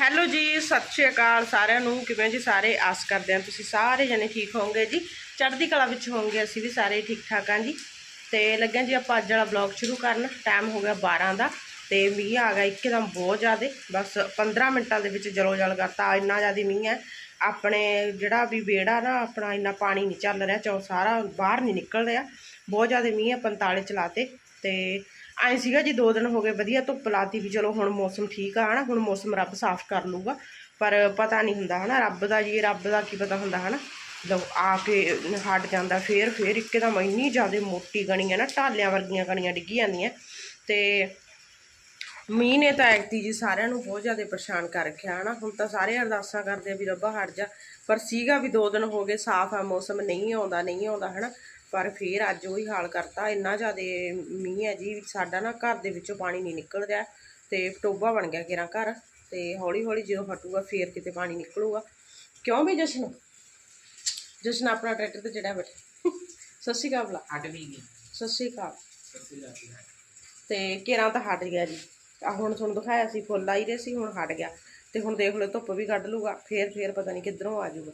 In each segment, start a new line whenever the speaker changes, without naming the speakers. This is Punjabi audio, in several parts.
ਹੈਲੋ ਜੀ, ਸਤਿ ਸ਼੍ਰੀ ਅਕਾਲ ਸਾਰਿਆਂ ਨੂੰ। ਕਿਵੇਂ ਜੀ ਸਾਰੇ? ਆਸ ਕਰਦੇ ਹਾਂ ਤੁਸੀਂ ਸਾਰੇ ਜਣੇ ਠੀਕ ਹੋਵੋਗੇ ਜੀ। ਚੜ੍ਹਦੀ ਕਲਾ ਵਿੱਚ ਹੋਵੋਗੇ, ਅਸੀਂ ਵੀ ਸਾਰੇ ਠੀਕ ਠਾਕ ਹਾਂ ਜੀ। ਤੇ ਲੱਗਿਆ ਜੀ ਆਪਾਂ ਅੱਜ ਵਾਲਾ ਵਲੌਗ ਸ਼ੁਰੂ ਕਰਨ। ਟਾਈਮ ਹੋ ਗਿਆ 12 ਦਾ ਤੇ ਮੀਂਹ ਆ ਗਿਆ ਇੱਕਦਮ ਬਹੁਤ ਜ਼ਿਆਦਾ। ਬਸ 15 ਮਿੰਟਾਂ ਦੇ ਵਿੱਚ ਜਲੋ ਜਲ ਕਰਤਾ। ਇੰਨਾ ਜ਼ਿਆਦਾ ਮੀਂਹ ਹੈ। ਆਪਣੇ ਜਿਹੜਾ ਵੀ ਵਿਹੜਾ ਨਾ, ਆਪਣਾ ਇੰਨਾ ਪਾਣੀ ਨਹੀਂ ਚੱਲ ਰਿਹਾ। ਚੌ ਸਾਰਾ ਬਾਹਰ ਨਹੀਂ ਨਿਕਲ ਰਿਹਾ। ਬਹੁਤ ਜ਼ਿਆਦਾ ਮੀਂਹ ਹੈ 45 ਚਲਾਤੇ। ਤੇ ਐਂ ਸੀਗਾ ਜੀ, ਦੋ ਦਿਨ ਹੋ ਗਏ ਵਧੀਆ ਧੁੱਪ ਲਾਤੀ ਵੀ ਚਲੋ ਹੁਣ ਮੌਸਮ ਠੀਕ ਆ, ਹਨਾ, ਹੁਣ ਮੌਸਮ ਰੱਬ ਸਾਫ਼ ਕਰ ਲੂਗਾ ਪਰ ਪਤਾ ਨਹੀਂ ਹੁੰਦਾ, ਹਨਾ, ਰੱਬ ਦਾ ਜੀ, ਰੱਬ ਦਾ ਕੀ ਪਤਾ ਹੁੰਦਾ, ਹਨਾ। ਜਦੋਂ ਆ ਕੇ ਹਟ ਜਾਂਦਾ ਫੇਰ ਫੇਰ ਇੱਕਦਮ ਇੰਨੀ ਜ਼ਿਆਦਾ ਮੋਟੀ ਗਣੀ ਹੈ ਨਾ ਢਾਲਿਆਂ ਵਰਗੀਆਂ ਗਣੀਆਂ ਡਿੱਗੀ ਜਾਂਦੀਆਂ। ਤੇ ਮੀਂਹ ਨੇ ਤਾਂ ਐਕਤੀ ਜੀ ਸਾਰਿਆਂ ਨੂੰ ਬਹੁਤ ਜ਼ਿਆਦਾ ਪਰੇਸ਼ਾਨ ਕਰ ਰੱਖਿਆ, ਹਨਾ। ਹੁਣ ਤਾਂ ਸਾਰੇ ਅਰਦਾਸਾਂ ਕਰਦੇ ਆ ਵੀ ਰੱਬਾ ਹਟ ਜਾ। ਪਰ ਸੀਗਾ ਵੀ ਦੋ ਦਿਨ ਹੋ ਗਏ, ਸਾਫ਼ ਆ, ਮੌਸਮ ਨਹੀਂ ਆਉਂਦਾ ਨਹੀਂ ਆਉਂਦਾ, ਹਨਾ। ਪਰ ਫੇਰ ਅੱਜ ਉਹੀ ਹਾਲ ਕਰਤਾ ਇੰਨਾ ਜ਼ਿਆਦਾ ਮੀਂਹ ਹੈ ਜੀ ਸਾਡਾ ਨਾ ਘਰ ਦੇ ਵਿੱਚੋਂ ਪਾਣੀ ਨਹੀਂ ਨਿਕਲ ਰਿਹਾ ਤੇ ਟੋਬਾ ਬਣ ਗਿਆ ਕਿਰਾ ਘਰ ਤੇ ਹੌਲੀ ਹੌਲੀ ਜਦੋਂ ਹਟੂਗਾ ਫੇਰ ਕਿਤੇ ਪਾਣੀ ਨਿਕਲੂਗਾ। ਕਿਉਂ ਵੀ ਜਸ਼ਨ? ਜਸ਼ਨ ਆਪਣਾ ਟਰੈਕਟਰ ਤੇ ਚੜਿਆ ਬੈਠਾ। ਸਤਿ ਸ਼੍ਰੀ ਅਕਾਲ ਬੁਲਾ
ਹਟ ਵੀ ਗਈ।
ਸਤਿ ਸ਼੍ਰੀ ਅਕਾਲ।
ਸੱਤੀ ਲੱਗੀ ਹੈ
ਤੇ ਘੇਰਾ ਤਾਂ ਹਟ ਗਿਆ ਜੀ। ਆ ਹੁਣ ਤੁਹਾਨੂੰ ਦਿਖਾਇਆ ਸੀ ਫੁੱਲ ਆਈ ਰਹੇ ਸੀ ਹੁਣ ਹਟ ਗਿਆ। ਤੇ ਹੁਣ ਦੇਖ ਲਓ ਧੁੱਪ ਵੀ ਕੱਢ ਲੂਗਾ ਫੇਰ ਫੇਰ ਪਤਾ ਨਹੀਂ ਕਿੱਧਰੋਂ ਆ ਜਾਊਗਾ।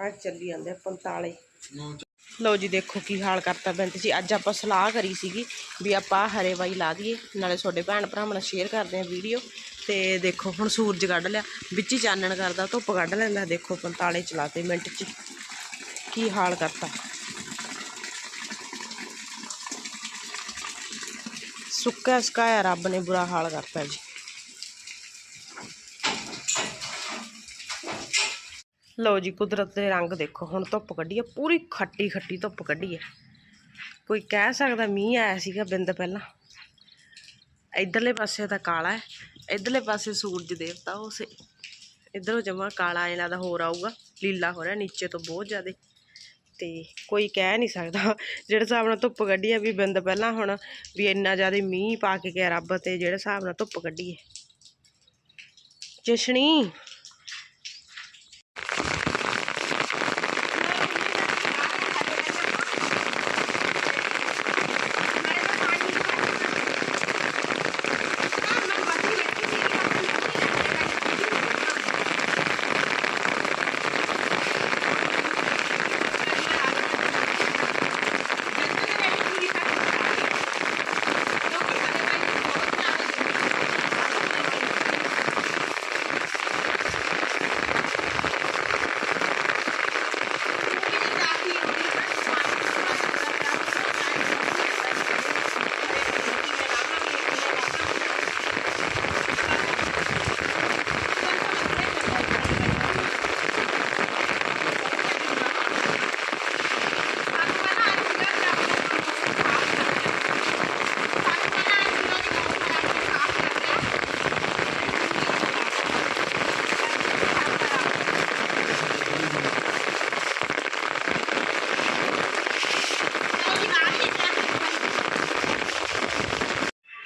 ਆ ਚੱਲੀ ਜਾਂਦੇ ਆ 45
ਨੋ
ਲਓ ਜੀ, ਦੇਖੋ ਕੀ ਹਾਲ ਕਰਤਾ ਬੈਂਤ ਸੀ ਅੱਜ ਆਪਾਂ ਸਲਾਹ ਕਰੀ ਸੀਗੀ ਵੀ ਆਪਾਂ ਹਰੇ ਵਾਈ ਲਾ ਦਈਏ, ਨਾਲੇ ਤੁਹਾਡੇ ਭੈਣ ਭਰਾਵਾਂ ਨਾਲ ਸ਼ੇਅਰ ਕਰਦੇ ਆਂ ਵੀਡੀਓ ਤੇ ਦੇਖੋ, ਹੁਣ ਸੂਰਜ ਕੱਢ ਲਿਆ, ਵਿੱਚ ਹੀ ਚਾਨਣ ਕਰਦਾ, ਧੁੱਪ ਕੱਢ ਲੈਂਦਾ, ਦੇਖੋ 45 ਚਲਾਤੇ ਮਿੰਟ 'ਚ। ਕੀ ਹਾਲ ਕਰਤਾ? ਸੁੱਕਾ ਸੁਕਾਇਆ ਰੱਬ ਨੇ ਬੁਰਾ ਹਾਲ ਕਰਤਾ ਜੀ। ਲਓ ਜੀ, ਕੁਦਰਤ ਦੇ ਰੰਗ ਦੇਖੋ, ਹੁਣ ਧੁੱਪ ਕੱਢੀ ਹੈ, ਪੂਰੀ ਖੱਟੀ ਖੱਟੀ ਧੁੱਪ ਕੱਢੀ ਹੈ। ਕੋਈ ਕਹਿ ਸਕਦਾ ਮੀਂਹ ਆਇਆ ਸੀਗਾ ਬਿੰਦ ਪਹਿਲਾਂ। ਇਧਰਲੇ ਪਾਸੇ ਤਾਂ ਕਾਲਾ ਹੈ, ਇਧਰਲੇ ਪਾਸੇ ਸੂਰਜ ਦੇਵਤਾ, ਉਹ ਉਸੇ ਇਧਰੋਂ ਜਮਾ ਕਾਲਾ ਇਹਨਾਂ ਦਾ ਹੋਰ ਆਊਗਾ, ਲੀਲਾ ਹੋ ਰਿਹਾ, ਨੀਚੇ ਤੋਂ ਬਹੁਤ ਜ਼ਿਆਦਾ। ਤੇ ਕੋਈ ਕਹਿ ਨਹੀਂ ਸਕਦਾ, ਜਿਹੜੇ ਹਿਸਾਬ ਨਾਲ ਧੁੱਪ ਕੱਢੀ ਹੈ ਵੀ ਬਿੰਦ ਪਹਿਲਾਂ ਹੁਣ ਵੀ ਇੰਨਾ ਜ਼ਿਆਦਾ ਮੀਂਹ ਪਾ ਕੇ ਗਿਆ ਰੱਬ ਤੇ, ਜਿਹੜੇ ਹਿਸਾਬ ਨਾਲ ਧੁੱਪ ਕੱਢੀ ਹੈ। ਜਸ਼ਨੀ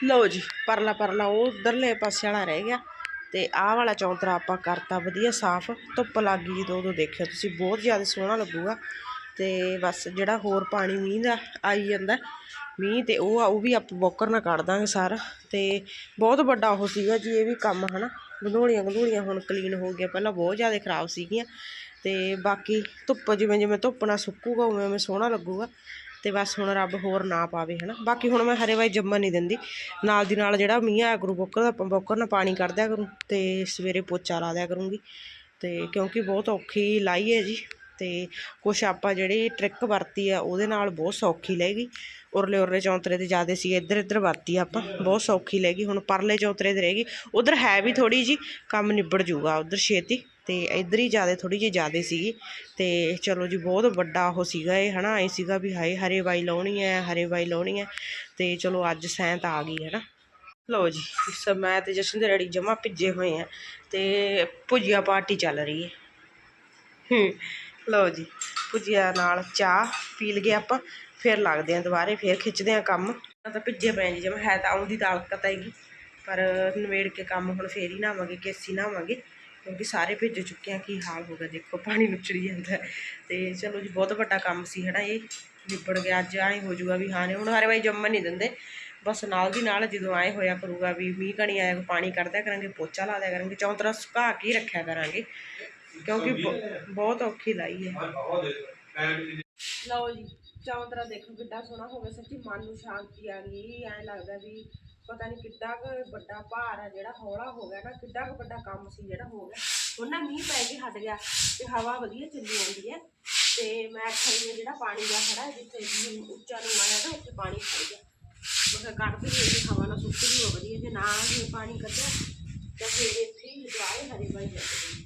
ਲਓ ਜੀ, ਪਰਲਾ ਪਰਲਾ ਉਹ ਉਧਰਲੇ ਪਾਸੇ ਵਾਲਾ ਰਹਿ ਗਿਆ। ਤੇ ਆਹ ਵਾਲਾ ਚੌਂਤਰਾ ਆਪਾਂ ਕਰਤਾ, ਵਧੀਆ ਸਾਫ਼, ਧੁੱਪ ਲੱਗ ਗਈ ਜਦੋਂ ਉਦੋਂ ਦੇਖਿਓ ਤੁਸੀਂ, ਬਹੁਤ ਜ਼ਿਆਦਾ ਸੋਹਣਾ ਲੱਗੂਗਾ। ਤੇ ਬਸ ਜਿਹੜਾ ਹੋਰ ਪਾਣੀ ਮੀਂਹ ਦਾ ਆਈ ਜਾਂਦਾ, ਮੀਂਹ ਤੇ ਉਹ ਆ, ਉਹ ਵੀ ਆਪਾਂ ਬੋਕਰ ਨਾਲ ਕੱਢ ਦਾਂਗੇ ਸਾਰਾ। ਤੇ ਬਹੁਤ ਵੱਡਾ ਉਹ ਸੀਗਾ ਜੀ, ਇਹ ਵੀ ਕੰਮ ਹਨਾ ਗੰਧੋਲੀਆਂ ਗੰਧੋਲੀਆਂ ਹੁਣ ਕਲੀਨ ਹੋ ਗਿਆ ਪਹਿਲਾਂ ਬਹੁਤ ਜ਼ਿਆਦਾ ਖਰਾਬ ਸੀਗੀਆਂ। ਤੇ ਬਾਕੀ ਧੁੱਪ ਜਿਵੇਂ ਜਿਵੇਂ ਧੁੱਪ ਨਾਲ ਸੁੱਕੂਗਾ ਉਵੇਂ ਉਵੇਂ ਸੋਹਣਾ ਲੱਗੂਗਾ। ਤੇ ਬਸ ਹੁਣ ਰੱਬ ਹੋਰ ਨਾ ਪਾਵੇ, ਹਨਾ। ਬਾਕੀ ਹੁਣ ਮੈਂ ਹਰੇ ਵਾਈ ਜੰਮਣ ਨਹੀਂ ਦਿੰਦੀ। ਨਾਲ ਦੀ ਨਾਲ ਜਿਹੜਾ ਮੀਂਹ ਆਇਆ ਕਰੂ ਬੋਕਰ ਦਾ ਬੋਕਰ ਨਾਲ ਪਾਣੀ ਕੱਢ ਦਿਆ ਕਰੂੰ ਤੇ ਸਵੇਰੇ ਪੋਚਾ ਲਾ ਦਿਆ ਕਰੂੰਗੀ। ਤੇ ਕਿਉਂਕਿ ਬਹੁਤ ਔਖੀ ਲਾਈ ਹੈ ਜੀ। ਤੇ ਕੁਛ ਆਪਾਂ ਜਿਹੜੀ ਟ੍ਰਿਕ ਵਰਤੀ ਆ, ਉਹਦੇ ਨਾਲ ਬਹੁਤ ਸੌਖੀ ਲੈ ਉਰਲੇ ਉਰਲੇ ਚੌਂਤਰੇ ਤੇ ਜ਼ਿਆਦਾ ਸੀ, ਇੱਧਰ ਇੱਧਰ ਵਰਤੀ ਆਪਾਂ, ਬਹੁਤ ਸੌਖੀ ਲੈ ਗਈ। ਹੁਣ ਪਰਲੇ ਚੌਂਤਰੇ ਤੇ ਰਹਿ ਗਈ। ਉਧਰ ਹੈ ਵੀ ਥੋੜੀ ਜੀ ਕੰਮ ਨਿਬੜ ਜੂਗਾ ਉਧਰ ਛੇਤੀ। ਤੇ ਇੱਧਰ ਹੀ ਜ਼ਿਆਦਾ ਥੋੜੀ ਜਿਹੀ ਜ਼ਿਆਦਾ ਸੀਗੀ। ਤੇ ਚਲੋ ਜੀ, ਬਹੁਤ ਵੱਡਾ ਉਹ ਸੀਗਾ ਇਹ, ਹਨਾ? ਇਹ ਸੀਗਾ ਵੀ ਹਾਏ, ਹਰੇ ਬਾਈ ਲਾਉਣੀ ਹੈ, ਹਰੇ ਬਾਈ ਲਾਉਣੀ ਹੈ। ਤੇ ਚਲੋ ਅੱਜ ਸੈਂਤ ਆ ਗਈ ਹੈ ਨਾ ਲਓ ਜੀ ਇਸ ਮੈਂ ਤੇ ਜਸ਼ਨ ਦੇ ਰੈਡੀ ਜਮਾ ਭਿੱਜੇ ਹੋਏ ਆ ਤੇ ਭੁਜੀਆ ਪਾਰਟੀ ਚੱਲ ਰਹੀ ਹੈ। ਹੂੰ, ਲਓ ਜੀ, ਭੁਜੀਆ ਨਾਲ ਚਾਹ ਪੀ ਲਗੇ ਆਪਾਂ, ਫਿਰ ਲੱਗਦੇ ਆ ਦੁਬਾਰੇ, ਫਿਰ ਖਿੱਚਦੇ ਆ ਕੰਮ। ਤਾਂ ਭਿੱਜੇ ਪਏ ਜੀ, ਜਮਾ, ਹੈ ਤਾਂ ਆਉਂਦੀ ਤਾਕਤ ਹੈਗੀ ਪਰ ਨਵੇੜ ਕੇ ਕੰਮ ਹੁਣ ਫੇਰ ਹੀ ਨਾਵਾਂਗੇ, ਕੇਸੀ ਨਾਵਾਂਗੇ। ਕਿਉਂਕਿ ਸਾਰੇ ਭਿੱਜ ਚੁੱਕੇ ਆ ਕੀ ਹਾਲ ਹੋ ਗਿਆ, ਦੇਖੋ, ਪਾਣੀ ਨੁਚੜੀ ਜਾਂਦਾ ਤੇ ਚਲੋ ਜੀ, ਬਹੁਤ ਵੱਡਾ ਕੰਮ ਸੀ ਹਨਾ ਇਹ, ਨਿਬੜ ਗਿਆ, ਅੱਜ ਐਂ ਹੋ ਜਾਊਗਾ ਵੀ ਹਾਂ ਨੇ ਹੁਣ ਹਾਰੇ ਬਾਈ ਜੰਮਣ ਨਹੀਂ ਦਿੰਦੇ। ਬਸ ਨਾਲ ਦੀ ਨਾਲ ਜਦੋਂ ਆਏ ਹੋਇਆ ਕਰੂਗਾ ਵੀ ਮੀਂਹ ਕਣੀ ਆਇਆ, ਪਾਣੀ ਕੱਢਦਿਆ ਕਰਾਂਗੇ, ਪੋਚਾ ਲਾ ਦਿਆ ਕਰਾਂਗੇ, ਚੌਂਤਰਾ ਸੁਕਾ ਕੇ ਰੱਖਿਆ ਕਰਾਂਗੇ। ਕਿਉਂਕਿ ਬਹੁਤ ਔਖੀ ਲਾਈ ਹੈ। ਲਓ ਜੀ, ਚੌਂਤਰਾ ਦੇਖੋ ਕਿੱਡਾ ਸੋਹਣਾ ਹੋ ਗਿਆ, ਸੱਚੀ ਮਨ ਨੂੰ ਸ਼ਾਂਤੀ ਆ ਗਈ, ਐਂ ਲੱਗਦਾ ਵੀ ਪਤਾ ਨਹੀਂ ਕਿੱਡਾ ਕੁ ਵੱਡਾ ਭਾਰ ਆ ਜਿਹੜਾ ਹੌਲਾ ਹੋ ਗਿਆ ਨਾ, ਕਿੱਡਾ ਕੁ ਵੱਡਾ ਕੰਮ ਸੀ ਜਿਹੜਾ ਹੋ ਗਿਆ। ਉਹਨਾਂ ਮੀਂਹ ਪੈ ਕੇ ਹਟ ਗਿਆ ਤੇ ਹਵਾ ਵਧੀਆ ਚੱਲੀ ਜਾਂਦੀ ਹੈ। ਤੇ ਮੈਂ ਆਖਿਆ ਜਿਹੜਾ ਪਾਣੀ ਦਾ ਖੜਾ ਜਿੱਥੇ ਉੱਚਾ ਨੂੰ ਆਇਆ ਨਾ, ਉੱਥੇ ਪਾਣੀ ਖੜ ਗਿਆ। ਮੈਂ ਕਿਹਾ ਕੱਢ ਵੀ ਇਹ ਹਵਾ ਨਾਲ ਸੁੱਕ ਵੀ ਹੋ ਵਧੀਆ, ਜੇ ਨਾ ਇਹ ਪਾਣੀ ਕੱਢਿਆ, ਤਾਂ ਫਿਰ ਇੱਥੇ ਹੀ ਦੁਆਰੇ ਹਰੇ ਬਾਈ ਜਾਂਦੇ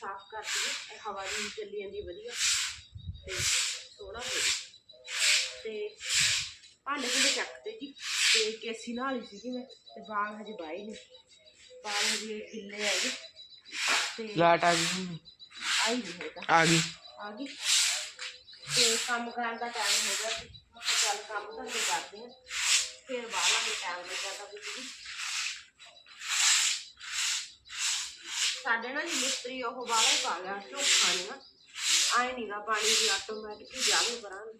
ਸਾਫ਼ ਕਰ ਦਈਏ ਹਵਾ ਜੀ ਚੱਲੀ ਜਾਂਦੀ ਵਧੀਆ। ਤੇ ਸੋਹਣਾ ਹੋ ਗਿਆ ਤੇ ਭਾਂਡੇ ਭੁੰਡੇ ਚੱਕਤੇ ਜੀ ਤੇ ਕੇਸੀ ਨਾਲ ਹੀ ਸੀਗੀ ਮੈਂ ਤੇ ਬਾਲ ਹਜੇ ਬਾਈ ਨੇ ਬਾਲ ਹਜੇ ਗਿੱਲੇ ਹੈਗੇ ਤੇ
ਲਾਟ ਆ ਗਈ
ਆਈ ਨਹੀਂ ਹੈਗਾ
ਆ ਗਈ।
ਆ ਗਈ। ਤੇ ਕੰਮ ਕਰਨ ਦਾ ਟਾਈਮ ਹੋ ਗਿਆ ਸੀ। ਮੈਂ ਕਿਹਾ ਚੱਲ ਕੰਮ ਤਾਂ ਨਹੀਂ ਕਰਦੇ ਹਾਂ। ਫਿਰ ਬਾਹਲਾ ਵੀ ਟਾਈਮ ਲੱਗਾ ਤਾਂ ਵੀ ਜੀ ਸਾਡੇ ਨਾਲ ਜੀ ਮਿਸਤਰੀ ਉਹ ਬਾਹਲਾ ਹੀ ਪਾ ਗਿਆ ਝੋਖਾ ਨਹੀਂ ਨਾ ਆਏ ਨਹੀਂਗਾ ਪਾਣੀ ਦੀ ਆਟੋਮੈਟਿਕ ਹੀ ਜਾਵੇ ਕਰਾਂਗੇ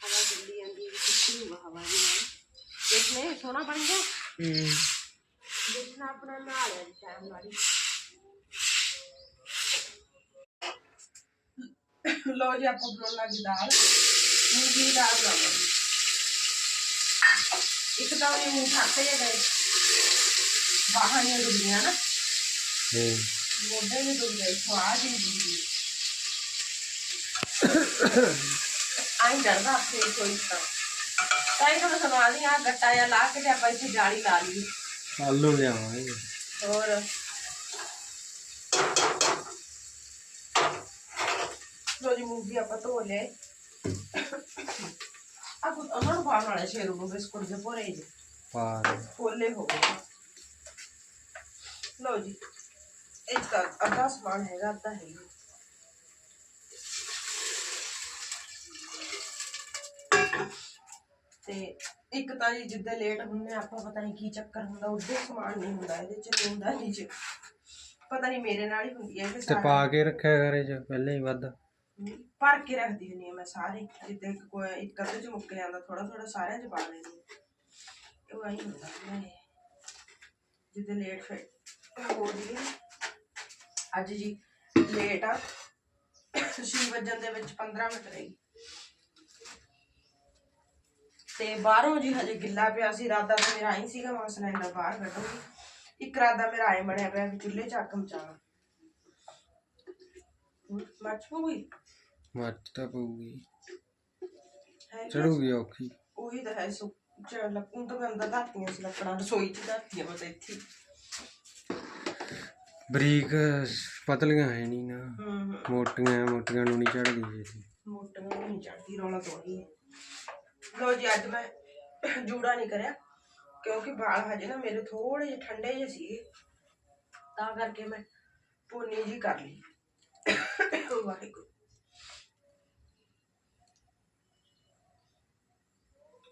ਹਵਾ ਚੱਲੀ ਜਾਂਦੀ ਹੈ ਕਿੱਥੇ ਹੋਊਗਾ ਹਵਾ ਦੀ ਨਾਲ ਦੇਖਨੇ ਸੋਹਣਾ ਬਣ ਗਿਆ
ਹੂੰ
ਦੇਖਣਾ ਆਪਣਾ ਨਹਾ ਲਿਆ ਜੀ ਟਾਈਮ ਨਾਲ ਹੀ ਲੋ ਜੀ ਆਪਾਂ ਬਣਾਉਣ ਲੱਗੀ ਦਾਲ ਮੂੰਗੀ ਦੀ ਦਾਲ ਬਣਾਵਾਂਗੇ ਇੱਕ ਤਾਂ ਇਹ ਮੂੰਹ ਖਾਤੇ ਜੇ ਗਏ ਬਾਹਾਂ ਨਹੀਂ ਡੁੱਬੀਆਂ ਨਾ
ਹੂੰ
ਮੋਢੇ ਵੀ ਡੁੱਬ ਗਏ ਤਾਂ ਇਹ ਤੁਹਾਨੂੰ ਸੁਣਾ ਲਈ ਆ ਗੱਟਾ ਜਾਂ ਲਾ ਕੇ ਤੇ ਆਪਾਂ ਇੱਥੇ ਜਾਲੀ ਲਾ ਲਈ
ਆਲੂ ਲਿਆਵਾਂਗੇ।
ਹੋਰ। ਲੋ ਜੀ ਮੂੰਗੀ ਆਪਾਂ ਧੋ ਲਏ। ਆ ਕੁਝ ਉਹਨਾਂ ਨੂੰ ਪਾਉਣ ਵਾਲੇ ਸ਼ੇਰੂ ਨੂੰ ਬਿਸਕੁਟ ਦੇ ਭੋਰੇ ਜੀ
ਪਾਰ
ਪੋਲੇ ਹੋ ਗਏ। ਲੋ ਜੀ ਇਹ ਤਾਂ ਅੱਧਾ ਸਮਾਨ ਹੈਗਾ ਅੱਧਾ ਹੈ ਤੇ ਇੱਕ ਤਾਂ ਜੀ ਜਿੱਦਾਂ ਲੇਟ ਆ, ਆਪਾਂ ਪਤਾ ਨਹੀਂ ਕੀ ਚੱਕਰ ਹੁੰਦਾ ਉਹਦੇ ਸਮਾਨ ਨਹੀਂ ਹੁੰਦਾ ਇਹਦੇ ਚ ਨਹੀਂ ਹੁੰਦਾ ਨਹੀਂ ਚ ਪਤਾ ਨਹੀਂ ਮੇਰੇ ਨਾਲ ਹੀ ਹੁੰਦੀ ਹੈ ਇਹ
ਤੇ ਪਾ ਕੇ ਰੱਖਿਆ ਕਰੇ ਚ ਪਹਿਲਾਂ ਹੀ ਵੱਧ।
ਭਰ ਕੇ ਰੱਖਦੀ ਹੁੰਦੀ ਹਾਂ ਮੈਂ ਸਾਰੇ ਜਿੱਦਾਂ ਕੋਈ ਇੱਕ ਅੱਧੇ ਚ ਮੁੱਕ ਜਾਂਦਾ ਥੋੜਾ ਥੋੜਾ ਸਾਰਿਆਂ ਚ ਪਾ ਲੈਂਦੀ ਹਾਂ ਉਹ ਆਈ ਹੁੰਦਾ ਮੈਂ ਜਿੱਦਾਂ ਲੇਟ ਫਿਰ ਹੋ ਗਈ। ਅੱਜ ਜੀ ਲੇਟ ਆ 6 ਵਜਣ ਦੇ ਵਿੱਚ 15 ਮਿੰਟ ਰਹੀ ਤੇ ਬਾਹਰੋਂ ਜੀ ਹਜੇ ਗਿੱਲਾ ਪਿਆ ਸੀ ਰਾਦਾ ਤਾਂ ਮੇਰਾ ਆਈ ਸੀਗਾ ਮੈਂ ਸਿਲੰਡਰ ਬਾਹਰ ਕੱਢੂਗੀ। ਇੱਕ ਰਾਦਾ ਮੇਰਾ ਆਏ ਬਣਿਆ ਪਿਆ ਵੀ ਚੁੱਲ੍ਹੇ ਚ ਅੱਗ ਮਚਾਵਾਂ ਮੱਚ ਪਊਗੀ?
ਮੱਚ ਤਾਂ ਪਊਗੀ। ਚੜੂਗੀ ਔਖੀ।
ਉਹੀ ਤਾਂ ਹੈ ਸੁ ਚ ਲੱਕੂ ਤਾਂ ਮੈਂ ਅੰਦਰ ਧਰਤੀਆਂ ਸੀ ਲੱਕੜਾਂ ਰਸੋਈ ਚ ਧਰਤੀਆਂ ਬਸ ਇੱਥੇ ਹੀ।
ਬਰੀਕ ਪਤਲੀਆਂ ਹੈ ਨਹੀਂ ਨਾ। ਮੋਟੀਆਂ ਮੋਟੀਆਂ ਨੂੰ ਨਹੀਂ ਚੜਦੀ ਜੀ
ਮੋਟੀਆਂ ਨੂੰ ਨਹੀਂ ਚੜਦੀ ਰੌਲਾ ਤੋਂ ਹੀ। ਲੋ ਜੀ ਅੱਜ ਮੈਂ ਜੂੜਾ ਨਹੀਂ ਕਰਿਆ ਕਿਉਂਕਿ ਵਾਲ ਹਜੇ ਨਾ ਮੇਰੇ ਥੋੜੇ ਜਿਹੇ ਠੰਡੇ ਜਿਹੇ ਸੀਗੇ ਤਾਂ ਕਰਕੇ ਮੈਂ ਪੋਨੀ ਜੀ ਕਰ ਲਈ। ਵਾਹਿਗੁਰੂ।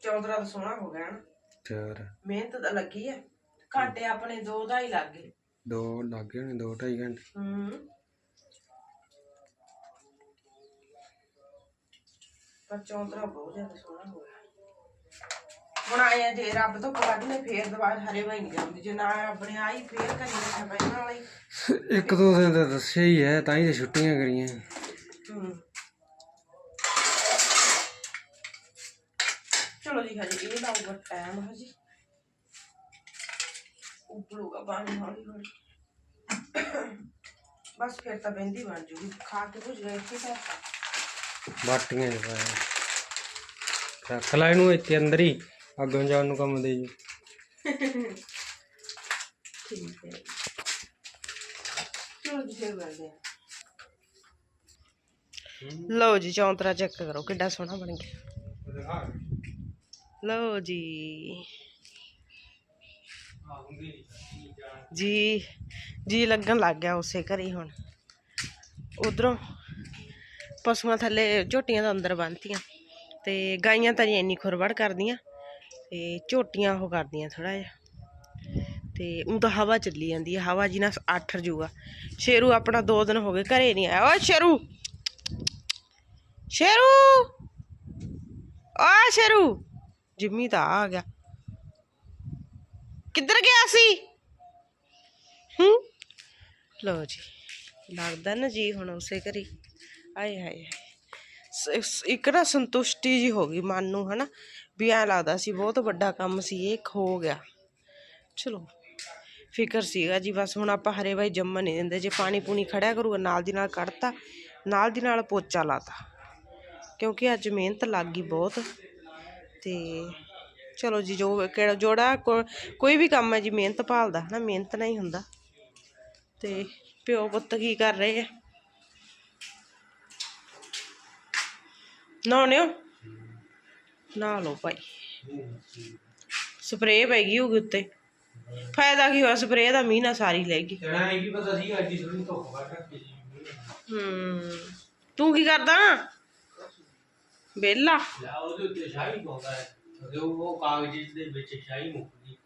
ਚੌਧਰਾ ਸੋਹਣਾ ਹੋ ਗਿਆ ਨਾ।
ਚਾਰ।
ਮਿਹਨਤ ਤਾਂ ਲੱਗੀ ਹੈ ਘਾਟੇ ਆਪਣੇ ਦੋ ਦਾ ਹੀ ਲੱਗ
ਦੋ ਲੱਗ ਨੇ ਦੋ ਢਾਈ ਘੰਟੇ।
ਹੂੰ। ਪਰ ਚੌਂਤਰਾ ਬਹੁਤ ਜ਼ਿਆਦਾ ਸੋਹਣਾ ਹੋ ਗਿਆ। ਹੁਣ ਆਇਆ ਜੇ ਰੱਬ ਤੋਂ ਕੱਢ ਨੇ ਫੇਰ ਦੁਬਾਰਾ ਹਰੇ ਭਾਈ ਨਹੀਂ ਜਾਂਦੀ। ਜੇ ਨਾ ਆਪਣੇ ਆਈ ਫੇਰ ਕਰੀ ਰੱਖਿਆ ਪਹਿਲਾਂ ਵਾਲੀ
ਇੱਕ ਦੋ ਦਿਨ ਤਾਂ ਦੱਸਿਆ ਹੀ ਹੈ ਤਾਂ ਹੀ ਤਾਂ ਛੁੱਟੀਆਂ ਕਰੀਆਂ।
ਚਲੋ ਜੀ ਹਜੇ ਇਹ ਲਾਊਗਾ ਟਾਈਮ ਹਜੇ। ਉਪਰੂਗਾ ਪਾਣੀ ਹੌਲੀ ਹੌਲੀ। ਬਸ ਫਿਰ ਤਾਂ ਬਹਿੰਦੀ ਬਣ ਜੂਗੀ। ਖਾ ਕੇ ਕੁਝ ਗਏ ਇੱਥੇ ਤਾਂ
ਬਾਟੀਆਂ ਚ ਪਾਇਆ। ਰੱਖ ਲੈ ਇਹਨੂੰ ਇੱਥੇ ਅੰਦਰ ਹੀ ਅੱਗੋਂ ਜਾਣ ਨੂੰ ਕੰਮ ਦੇ ਜੀ।
ਠੀਕ ਹੈ। ਚਲੋ ਜੀ ਫਿਰ ਕਰਦੇ ਲਓ ਜੀ ਚੌਂਤਰਾ ਚੈੱਕ ਕਰੋ ਕਿੱਡਾ ਸੋਹਣਾ ਬਣ ਗਿਆ। ਲਓ ਜੀ। ਜੀ ਜੀ ਲੱਗਣ ਲੱਗ ਗਿਆ ਉਸੇ ਘਰੇ ਹੁਣ। ਉਧਰੋਂ ਪਸ਼ੂਆਂ ਥੱਲੇ ਝੋਟੀਆਂ ਦਾ ਅੰਦਰ ਬੰਨਤੀਆਂ। ਤੇ ਗਾਈਆਂ ਤਾਂ ਜੀ ਇੰਨੀ ਖੁਰਵੜ ਕਰਦੀਆਂ ਤੇ ਝੋਟੀਆਂ ਉਹ ਕਰਦੀਆਂ ਥੋੜਾ ਜਿਹਾ। ਤੇ ਉਹ ਤਾਂ ਹਵਾ ਚੱਲੀ ਜਾਂਦੀ ਹੈ ਹਵਾ ਜੀ ਨਾਲ ਅੱਠਰ ਜੂਗਾ ਸ਼ੇਰੂ ਆਪਣਾ ਦੋ ਦਿਨ ਹੋ ਗਏ ਘਰੇ ਨਹੀਂ ਆਇਆ। ਓਏ ਸ਼ੇਰੂ! ਸ਼ੇਰੂ! ਆ ਸ਼ੇਰੂ! ਜਿੰਮੀ ਤਾਂ ਆ ਗਿਆ। ਕਿੱਧਰ ਗਿਆ ਸੀ? ਹੂੰ? ਲੋ ਜੀ, ਲੱਗਦਾ ਨਾ ਜੀ ਹੁਣ ਉਸੇ ਕਰੀ ਆਏ ਹਾਏ ਹਾਏ। ਸ- ਇੱਕ ਨਾ ਸੰਤੁਸ਼ਟੀ ਜੀ ਹੋ ਗਈ ਮਨ ਨੂੰ, ਹਨਾ? ਵੀ ਐ ਲੱਗਦਾ ਸੀ, ਬਹੁਤ ਵੱਡਾ ਕੰਮ ਸੀ ਇਹ ਖੋ ਗਿਆ। ਚਲੋ, ਫਿਕਰ ਸੀਗਾ ਜੀ, ਬਸ ਹੁਣ ਆਪਾਂ ਹਰੇ ਬਾਈ ਜੰਮਣ ਨਹੀਂ ਦਿੰਦੇ। ਜੇ ਪਾਣੀ ਪੂਣੀ ਖੜਿਆ ਕਰੂਗਾ, ਨਾਲ ਦੀ ਨਾਲ ਕੱਢਤਾ ਨਾਲ ਦੀ ਨਾਲ ਪੋਚਾ ਲਾਤਾ। ਕਿਉਂਕਿ ਅੱਜ ਮਿਹਨਤ ਲੱਗ ਗਈ ਬਹੁਤ। ਤੇ ਚਲੋ ਜੀ, ਜੋ ਕਿਹੜਾ, ਜੋੜਾ ਕੋ- ਕੋਈ ਵੀ ਕੰਮ ਹੈ ਜੀ, ਮਿਹਨਤ ਭਾਲਦਾ, ਹਨਾ? ਮਿਹਨਤ ਨਾਲ ਹੀ ਹੁੰਦਾ। ਤੇ ਪਿਓ ਪੁੱਤ ਕੀ ਕਰ ਰਹੇ ਆ? ਨਹਾਉਣੇ ਹੋ ਨਹਾ ਲਓ ਭਾਈ। ਸਪਰੇਅ ਪੈ ਗਈ ਹੋਊਗੀ ਉੱਤੇ। ਫਾਇਦਾ ਕੀ ਹੋਇਆ? ਸਪਰੇਅ ਦਾ ਮੀਂਹ ਨਾ ਸਾਰੀ ਲੈ ਗਈ।
ਹੀ
ਤੂੰ ਕੀ ਕਰਦਾ? ਵਿਹਲਾ?
ਲਾ ਉਹਦੇ ਉੱਤੇ ਸ਼ਾਹੀ ਪਾਉਂਦਾ ਹੈ। ਉਹਦੇ ਉਹ ਉਹ ਕਾਗਜ਼ ਦੇ ਵਿੱਚ ਸ਼ਾਹੀ ਮੁੱਕਦੀ।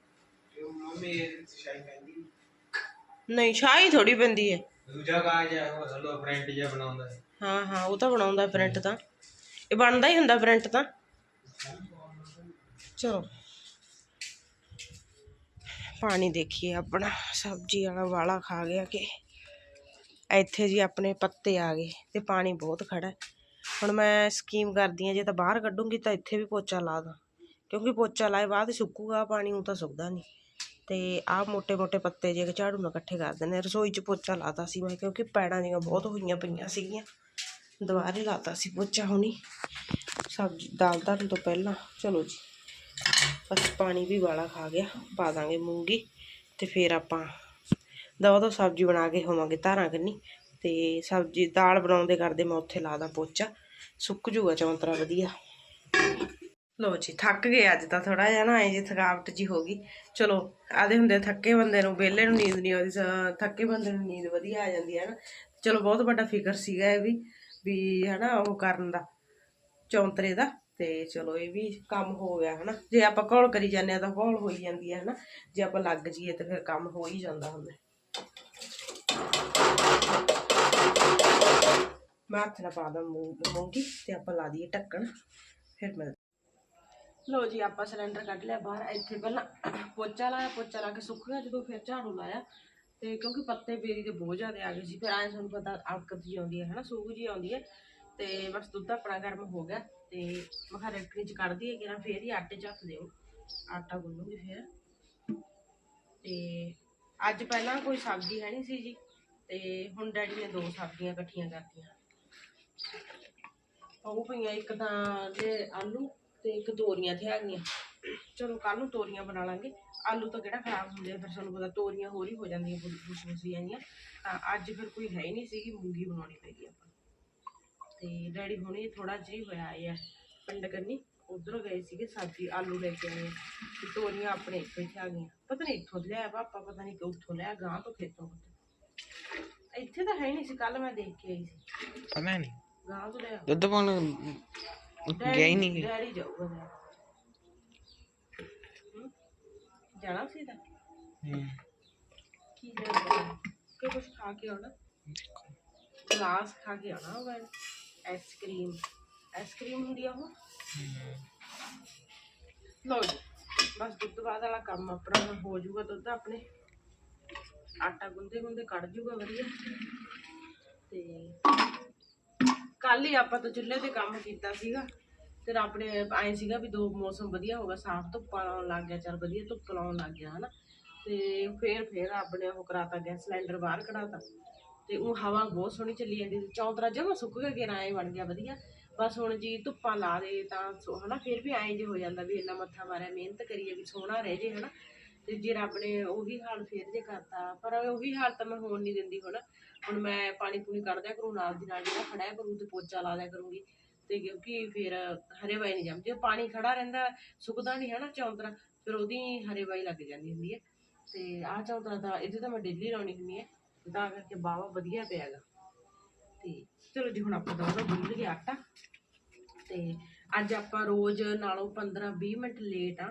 ਨਹੀਂ ਸ਼ਾਹੀ ਥੋੜੀ ਪੈਂਦੀ ਹੈ।
ਦੂਜਾ ਕਾਗਜ਼ ਹੈ ਉਹ ਥੱਲੋਂ ਪ੍ਰਿੰਟ ਜਿਹਾ ਬਣਾਉਂਦਾ ਹੈ।
ਹਾਂ ਹਾਂ ਉਹ ਤਾਂ ਬਣਾਉਂਦਾ ਪ੍ਰਿੰਟ ਤਾਂ। ਇਹ ਬਣਦਾ ਹੀ ਹੁੰਦਾ ਪ੍ਰਿੰਟ ਤਾਂ। ਚਲੋ। ਪਾਣੀ ਦੇਖੀਏ ਆਪਣਾ, ਸਬਜ਼ੀ ਵਾਲਾ ਵਾਲਾ ਖਾ ਗਿਆ ਕਿ। ਇੱਥੇ ਜੀ ਆਪਣੇ ਪੱਤੇ ਆ ਗਏ ਤੇ ਪਾਣੀ ਬਹੁਤ ਖੜਾ ਹੁਣ ਮੈਂ ਸਕੀਮ ਕਰਦੀ ਆ ਜੇ ਤਾਂ ਬਾਹਰ ਕੱਢੂੰਗੀ ਤਾਂ ਇੱਥੇ ਵੀ ਪੋਚਾ ਲਾ ਦਾਂ। ਕਿਉਂਕਿ ਪੋਚਾ ਲਾਏ ਬਾਅਦ ਸੁੱਕੂਗਾ, ਪਾਣੀ ਉਹ ਤਾਂ ਸੁੱਕਦਾ ਨਹੀਂ। ਤੇ ਆਹ ਮੋٹے-ਮੋٹے ਪੱਤੇ ਜੇ ਝਾੜੂ ਨਾਲ ਇਕੱਠੇ ਕਰ ਦਿੰਦੇ ਰਸੋਈ 'ਚ ਪੋਚਾ ਲਾਤਾ ਸੀ ਮੈਂ, ਕਿਉਂਕਿ ਪੈੜਾਂ ਦੀਆਂ ਬਹੁਤ ਹੋਈਆਂ ਪਈਆਂ ਸੀਗੀਆਂ। ਦੁਬਾਰੇ ਲਾਤਾ ਸੀ, ਪੋਚਾ ਹੁਣੀ। ਸਬਜ਼ੀ, ਦਾਲ ਧਰਨ ਤੋਂ ਪਹਿਲਾਂ। ਚਲੋ ਜੀ, ਬਸ ਪਾਣੀ ਵੀ ਵਾਲਾ ਖਾ ਗਿਆ, ਪਾ ਦਾਂਗੇ ਮੂੰਗੀ ਤੇ ਫਿਰ ਆਪਾਂ ਦੋ ਦੋ ਸਬਜ਼ੀ ਬਣਾ ਕੇ ਹੋਵਾਂਗੇ ਧਾਰਾਂ ਕੰਨੀ। ਤੇ ਸਬਜ਼ੀ, ਦਾਲ ਬਣਾਉਂਦੇ ਕਰਦੇ ਮੈਂ ਉੱਥੇ ਲਾ ਦਾਂ ਪੋਚਾ। ਸੁੱਕ ਜੂਗਾ ਚੌਂਤਰਾ ਵਧੀਆ। ਲੋ ਜੀ, ਥੱਕ ਗਏ ਅੱਜ ਤਾਂ ਥੋੜਾ ਜਿਹਾ ਨਾ ਐ ਜੀ ਥਕਾਵਟ ਜੀ ਹੋ ਗਈ। ਚਲੋ, ਆਦੇ ਹੁੰਦੇ ਥੱਕੇ ਬੰਦੇ ਨੂੰ, ਵਿਹਲੇ ਨੂੰ ਨੀਂਦ ਨਹੀਂ ਆਉਂਦੀ ਥੱਕੇ ਬੰਦੇ ਨੂੰ ਨੀਂਦ ਵਧੀਆ ਆ ਜਾਂਦੀ ਹੈ ਨਾ। ਚਲੋ, ਬਹੁਤ ਵੱਡਾ ਫਿਕਰ ਸੀਗਾ ਇਹ ਵੀ। ਵੀ ਹਨਾ ਉਹ ਕਰਨ ਦਾ, ਚੌਂਤਰੇ ਦਾ, ਤੇ ਚਲੋ ਇਹ ਵੀ ਕੰਮ ਹੋ ਗਿਆ ਹਨਾ। ਜੇ ਆਪਾਂ ਘੋਲ ਕਰੀ ਜਾਂਦੇ ਆ ਤਾਂ ਘੋਲ ਹੋਈ ਜਾਂਦੀ ਹੈ ਹਨਾ। ਜੇ ਆਪਾਂ ਲੱਗ ਜਾਈਏ ਤਾਂ ਫਿਰ ਕੰਮ ਹੋ ਹੀ ਜਾਂਦਾ ਹੁੰਦਾ। ਮੈਂ ਹੱਥ ਨਾਲ ਪਾ ਦਾਂ ਮੂੰਗੀ ਤੇ ਆਪਾਂ ਲਾ ਦਈਏ ਢੱਕਣ, ਫਿਰ ਮੈਂ ਲੋ ਜੀ, ਆਪਾਂ ਸਿਲੰਡਰ ਕੱਢ ਲਿਆ ਬਾਹਰ। ਇੱਥੇ ਪਹਿਲਾਂ ਪੋਚਾ ਲਾਇਆ, ਪੋਚਾ ਲਾ ਕੇ ਸੁੱਕ ਗਿਆ। ਜਦੋਂ ਫਿਰ ਝਾੜੂ ਲਾਇਆ ਤੇ ਕਿਉਂਕਿ ਪੱਤੇ ਬੇਰੀ ਦੇ ਬਹੁਤ ਜ਼ਿਆਦਾ ਆ ਗਏ ਸੀ, ਫਿਰ ਐਂ ਤੁਹਾਨੂੰ ਪਤਾ ਆਕਤ ਜੀ ਆਉਂਦੀ ਹੈ, ਹਨਾ ਸੂਗ ਜੀ ਆਉਂਦੀ ਹੈ, ਤੇ ਬਸ ਦੁੱਧ ਆਪਣਾ ਗਰਮ ਹੋ ਗਿਆ, ਤੇ ਮੈਂ ਰੈਕਟਰੀ ਚ ਕੱਢਦੀ ਹੈ ਕਿਰਾਂ ਫੇਰ ਹੀ ਆਟੇ ਚ ਹੱਥ ਦਿਓ, ਆਟਾ ਗੁੰਨੂਗੀ ਫਿਰ। ਤੇ ਅੱਜ ਪਹਿਲਾਂ ਕੋਈ ਸਬਜ਼ੀ ਹੈ ਨਹੀਂ ਸੀ ਜੀ, ਤੇ ਹੁਣ ਡੈਡੀ ਨੇ ਦੋ ਸਬਜ਼ੀਆਂ ਇਕੱਠੀਆਂ ਕਰਤੀਆਂ। ਉਹ ਪਈਆਂ ਇੱਕ ਤਾਂ ਜੇ ਆਲੂ ਤੇ ਇੱਕ ਤੋਰੀਆਂ ਤੇ ਹੈਗੀਆਂ। ਚਲੋ ਕੱਲ ਨੂੰ ਤੋਰੀਆਂ ਬਣਾ ਲਾਂਗੇ। ਆਲੂ ਤਾਂ ਕਿਹੜਾ ਖਰਾਬ ਹੁੰਦੇ ਆ ਫਿਰ ਤੁਹਾਨੂੰ ਪਤਾ ਤੋਰੀਆਂ ਹੋਰ ਹੀ ਹੋ ਜਾਂਦੀਆਂ ਬੁਸ਼ ਬੁਸ਼ੀਆਂ ਜੀਆਂ ਤਾਂ ਅੱਜ ਫਿਰ ਕੋਈ ਹੈ ਹੀ ਨਹੀਂ ਸੀਗੀ ਮੂੰਗੀ ਬਣਾਉਣੀ ਪੈਗੀ ਆਪਾਂ। ਤੇ ਡੈਡੀ ਹੁਣੇ ਥੋੜਾ ਜਿਹਾ ਹੋਇਆ ਆਏ ਆ ਪਿੰਡ ਕੰਨੀ ਉਧਰੋਂ ਗਏ ਸੀਗੇ ਸਬਜ਼ੀ ਆਲੂ ਲੈ ਕੇ ਆਏ ਤੇ ਤੋਰੀਆਂ ਆਪਣੇ ਇੱਥੇ ਆ ਗਈਆਂ। ਪਤਾ ਨਹੀਂ ਇੱਥੋਂ ਲਿਆ ਪਾਪਾ ਪਤਾ ਨਹੀਂ ਕਿ ਉੱਥੋਂ ਲਿਆ ਗਾਂ ਤੋਂ ਖੇਤੋਂ ਇੱਥੇ ਤਾਂ ਹੈ ਹੀ ਨਹੀਂ ਸੀ ਕੱਲ ਮੈਂ ਦੇਖ ਕੇ ਆਈ ਸੀ।
ਪਤਾ ਨਹੀਂ।
ਗਾਂ ਤੋਂ ਲਿਆ।
ਦੁੱਧ ਪਾਉਣ ਗਿਆ ਹੀ ਨਹੀਂ।
ਡੈਡੀ ਜਾਊਗਾ ਲੈ ਹਮ? ਜਾਣਾ ਸੀ ਤਾਂ? ਕੀ ਜਾਣਾ ਕਿ ਕੁਝ ਖਾ ਕੇ ਆਉਣਾ? ਗਲਾਸ ਖਾ ਕੇ ਆਉਣਾ ਹੋਗਾ ਆਈਸਕ੍ਰੀਮ ਆਈਸਕ੍ਰੀਮ ਹੁੰਦੀ ਆ ਉਹ? ਲੋ ਜੀ ਬਸ ਦੁੱਧ ਬਾਅਦ ਵਾਲਾ ਕੰਮ ਆਪਣਾ ਹੋ ਜਾਊਗਾ ਦੁੱਧ ਆਪਣੇ। ਆਟਾ ਗੁੰਦੇ ਗੁੰਦੇ ਕੱਢ ਜੂਗਾ ਵਧੀਆ। ਤੇ ਕੱਲ ਹੀ ਆਪਾਂ ਤਾਂ ਚੁੱਲ੍ਹੇ ਤੇ ਕੰਮ ਕੀਤਾ ਸੀਗਾ। ਤੇ ਰੱਬ ਨੇ ਐਂ ਸੀਗਾ ਵੀ ਦੋ ਮੌਸਮ ਵਧੀਆ ਹੋ ਗਿਆ, ਸਾਫ਼ ਧੁੱਪ ਲਾਉਣ ਲੱਗ ਗਿਆ, ਚੱਲ ਵਧੀਆ ਧੁੱਪ ਲਾਉਣ ਲੱਗ ਗਿਆ, ਹਨਾ। ਤੇ ਫੇਰ ਫੇਰ ਰੱਬ ਨੇ ਉਹ ਕਰਾਤਾ, ਗੈਸ ਸਿਲੰਡਰ ਬਾਹਰ ਕਢਾਤਾ। ਤੇ ਉਹ ਹਵਾ ਬਹੁਤ ਸੋਹਣੀ ਚੱਲੀ ਜਾਂਦੀ ਸੀ। ਚੌਂਤਰਾ ਜਮਾ ਸੁੱਕ ਗਿਆ ਗੇਰਾ ਐਂ ਬਣ ਗਿਆ ਵਧੀਆ। ਬਸ ਹੁਣ ਜੀ ਧੁੱਪਾਂ ਲਾ ਦੇ ਤਾਂ ਸੋ- ਹਨਾ, ਫੇਰ ਵੀ ਐਂ ਜੇ ਹੋ ਜਾਂਦਾ ਵੀ ਇੰਨਾ ਮੱਥਾ ਮਾਰਿਆ, ਮਿਹਨਤ ਕਰੀਏ ਵੀ ਸੋਹਣਾ ਰਹਿ ਜੇ, ਹਨਾ। ਤੇ ਜੇ ਰੱਬ ਨੇ ਉਹੀ ਹਾਲ ਫੇਰ ਜੇ ਕਰਤਾ, ਪਰ ਉਹੀ ਹਾਲ ਤਾਂ ਮੈਂ ਹੋਣ ਨਹੀਂ ਦਿੰਦੀ, ਹੁਣ। ਹੁਣ ਮੈਂ ਪਾਣੀ ਪੂਣੀ ਕੱਢਦਿਆ ਕਰੂੰ, ਨਾਲ ਦੀ ਨਾਲ ਜਿਹੜਾ ਖੜਿਆ ਕਰੂ ਤੇ ਪੋਚਾ ਲਾ ਦਿਆ ਕਰੂੰਗੀ। ਤੇ ਕਿਉਂਕਿ ਫਿਰ ਹਰੇਵਾਈ ਨਹੀਂ ਜੰਮਦੇ ਪਾਣੀ ਖੜਾ ਰਹਿੰਦਾ, ਸੁੱਕਦਾ ਨਹੀਂ ਹੈ ਨਾ ਚੌਂਤਰਾ, ਫਿਰ ਉਹਦੀ ਹਰੇ ਬਾਈ ਲੱਗ ਜਾਂਦੀ ਹੁੰਦੀ ਹੈ। ਤੇ ਆਹ ਚੌਂਤਰਾ ਤਾਂ, ਇਹਦੇ ਤਾਂ ਮੈਂ ਡੇਲੀ ਲਾਉਣੀ ਹੁੰਦੀ ਹੈ, ਤਾਂ ਕਰਕੇ ਬਾਵਾ ਵਧੀਆ ਪਿਆਗਾ ਤੇ ਚਲੋ ਜੀ, ਹੁਣ ਆਪਾਂ ਦੋਨੋਂ ਗੁੰਨ ਲਈਏ ਆਟਾ। ਤੇ ਅੱਜ ਆਪਾਂ ਰੋਜ਼ ਨਾਲੋਂ 15 20 ਮਿੰਟ ਲੇਟ ਆ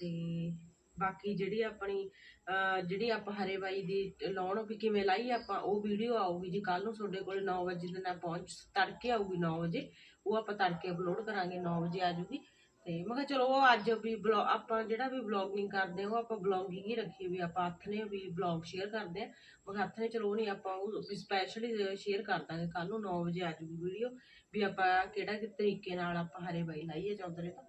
ਤੇ ਬਾਕੀ ਜਿਹੜੀ ਆਪਣੀ, ਅਹ ਜਿਹੜੀ ਆਪਾਂ ਹਰੇ ਬਾਈ ਦੀ ਲਾਉਣ ਵੀ ਕਿਵੇਂ ਲਾਈ ਆਪਾਂ, ਉਹ ਵੀਡੀਓ ਆਊਗੀ ਜੀ ਕੱਲ ਨੂੰ, ਤੁਹਾਡੇ ਕੋਲ 9 ਵਜੇ ਦੇ ਨਾਲ ਪਹੁੰਚ, ਤੜਕੇ ਆਊਗੀ 9 ਵਜੇ। ਉਹ ਆਪਾਂ ਤੜਕੇ ਅਪਲੋਡ ਕਰਾਂਗੇ 9 ਵਜੇ ਆ ਜੂਗੀ। ਤੇ ਮੈਂ ਕਿਹਾ ਚਲੋ ਉਹ ਅੱਜ ਵੀ ਬਲੌਗ ਆਪਾਂ ਜਿਹੜਾ ਵੀ ਬਲੌਗਿੰਗ ਕਰਦੇ ਹਾਂ ਉਹ ਆਪਾਂ ਬਲੌਗਿੰਗ ਹੀ ਰੱਖੀ ਵੀ ਆਪਾਂ ਹੱਥ ਨੇ ਵੀ ਬਲੌਗ ਸ਼ੇਅਰ ਕਰਦੇ ਆ। ਮੈਂ ਕਿਹਾ ਹੱਥ ਨੇ ਚਲੋ ਉਹ ਨਹੀਂ, ਆਪਾਂ ਉਹ ਵੀ ਸਪੈਸ਼ਲੀ ਸ਼ੇਅਰ ਕਰ ਦਾਂਗੇ। ਕੱਲ ਨੂੰ 9 ਵਜੇ ਆ ਜੂਗੀ ਵੀਡੀਓ ਵੀ ਆਪਾਂ ਕਿਹੜਾ ਕਿ ਤਰੀਕੇ ਨਾਲ ਆਪਾਂ ਹਰੇ ਬਾਈ ਲਾਈਏ ਚੌਧਰੇ ਤੋਂ।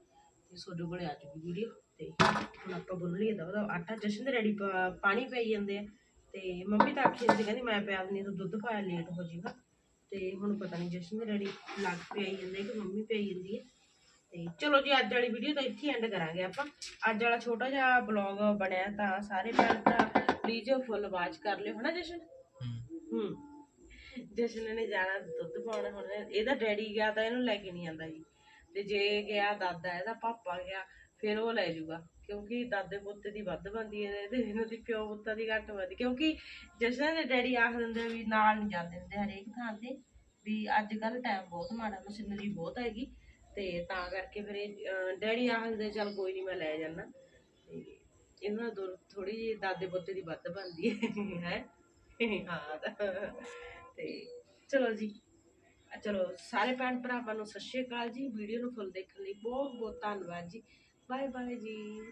ਤੇ ਤੁਹਾਡੇ ਕੋਲੇ ਆ ਜੂਗੀ ਵੀਡੀਓ ਤੇ ਹੁਣ ਆਪਾਂ ਗੁੰਨ ਲਈਏ ਦਾ ਉਹਦਾ ਆਟਾ। ਜਸ਼ਨ ਦੇ ਰੈਡੀ ਪਾਣੀ ਪਈ ਜਾਂਦੇ ਆ। ਤੇ ਮੰਮੀ ਤਾਂ ਆਖੀ ਸੀ ਕਹਿੰਦੀ ਮੈਂ ਪਿਆ ਦਿੰਦੀ ਤੂੰ ਦੁੱਧ ਪਾਇਆ ਲੇਟ ਹੋ ਜਾਏਗਾ ਤੇ ਹੁਣ ਪਤਾ ਨਹੀਂ ਜਸ਼ਨ ਰੈਡੀ ਲੱਗ ਪਿਆਈ ਜਾਂਦੇ ਕਿ ਮੰਮੀ ਪਈ ਜਾਂਦੀ ਹੈ ਤੇ ਚਲੋ ਜੀ ਅੱਜ ਵਾਲੀ ਵੀਡੀਓ ਤਾਂ ਇੱਥੇ ਐਂਡ ਕਰਾਂਗੇ ਆਪਾਂ। ਅੱਜ ਵਾਲਾ ਛੋਟਾ ਜਿਹਾ ਬਲੌਗ ਬਣਿਆ ਤਾਂ ਸਾਰੇ ਭੈਣ ਭਰਾ ਪਲੀਜ਼ ਫੁੱਲ ਵਾਚ ਕਰ ਲਿਓ ਹਨਾ ਜਸ਼ਨ? ਹੂੰ। ਜਸ਼ਨ ਨੇ ਜਾਣਾ ਦੁੱਧ ਪਾਉਣਾ ਹੁਣ ਇਹਦਾ ਡੈਡੀ ਗਿਆ ਤਾਂ ਇਹਨੂੰ ਲੈ ਕੇ ਨਹੀਂ ਆਂਦਾ ਜੀ। ਤੇ ਜੇ ਗਿਆ ਦਾਦਾ ਇਹਦਾ ਪਾਪਾ ਗਿਆ ਫਿਰ ਉਹ ਲੈ ਜਾਊਗਾ। ਕਿਉਂਕਿ ਦਾਦੇ ਪੋਤੇ ਦੀ ਵੱਧ ਬੰਦੀ ਹੈ ਤੇ ਇਹਨਾਂ ਦੀ ਪਿਓ ਪੁੱਤਾਂ ਦੀ ਘੱਟ ਬੰਦੀ ਕਿਉਂਕਿ ਜਸ਼ਨ ਦੇ ਡੈਡੀ ਆਖ ਦਿੰਦੇ ਵੀ ਨਾਲ ਨਹੀਂ ਜਾਂਦੇ ਹੁੰਦੇ ਹਰੇਕ ਥਾਂ ਤੇ ਵੀ ਅੱਜ ਕੱਲ ਟਾਈਮ ਬਹੁਤ ਮਾੜਾ ਮਸ਼ੀਨਰੀ ਬਹੁਤ ਹੈਗੀ ਤੇ ਤਾਂ ਕਰਕੇ ਫਿਰ ਇਹ ਅਹ, ਡੈਡੀ ਚੱਲ ਕੋਈ ਨਹੀਂ ਮੈਂ ਲੈ ਜਾਣਾ ਤੇ ਇਹਨਾਂ ਦੋ ਥੋੜੀ ਜਿਹੀ ਦਾਦੇ ਪੋਤੇ ਦੀ ਵੱਧ ਬਣਦੀ ਹੈ ਹੈ? ਹਾਂ ਤੇ ਚਲੋ ਜੀ ਚਲੋ ਸਾਰੇ ਭੈਣ ਭਰਾਵਾਂ ਨੂੰ ਸਤਿ ਸ਼੍ਰੀ ਅਕਾਲ ਜੀ ਵੀਡੀਓ ਨੂੰ ਫੁੱਲ ਦੇਖਣ ਲਈ ਬਹੁਤ ਬਹੁਤ ਧੰਨਵਾਦ ਜੀ। ਬਾਏ ਬਾਏ ਜੀ।